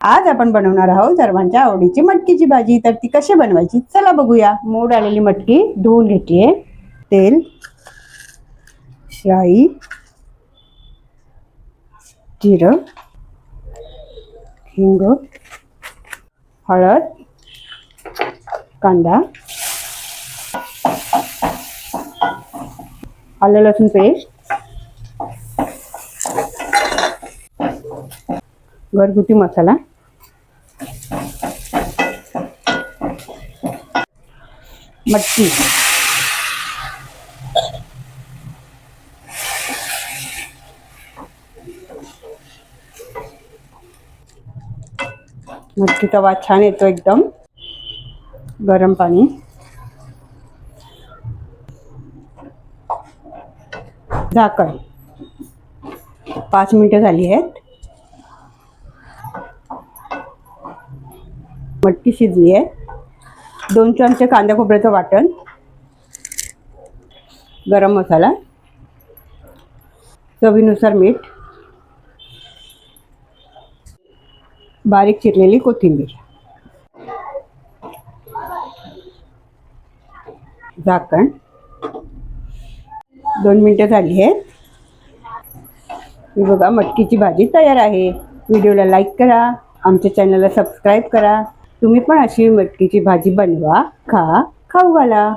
आज आपण बनवणार आहोत सर्वांच्या आवडीची मटकीची भाजी. तर ती कशी बनवायची? चला बघूया. मोड आलेली मटकी धुवून घेतलीये तेल राई जिरं हिंग हळद कांदा आलं लसूण पेस्ट घरगुती मसाला. मटकी. मटकीचा वास छान येतो एकदम. गरम पाणी. झाकण. पाच मिनिटं झाली आहेत. मटकी शिजली आहे. दोन चमचे कांदा खोबऱ्याचं वाटण. गरम मसाला. चवीनुसार मीठ. बारीक चिरलेली कोथिंबीर. झाकण. दोन मिनटं झाली आहेत. बघा मटकीची भाजी तयार आहे. व्हिडिओला लाईक करा. आमच्या चॅनलला सबस्क्राईब करा. तुम्ही पण अशी मटकीची भाजी बनवा खा खाऊ घाला.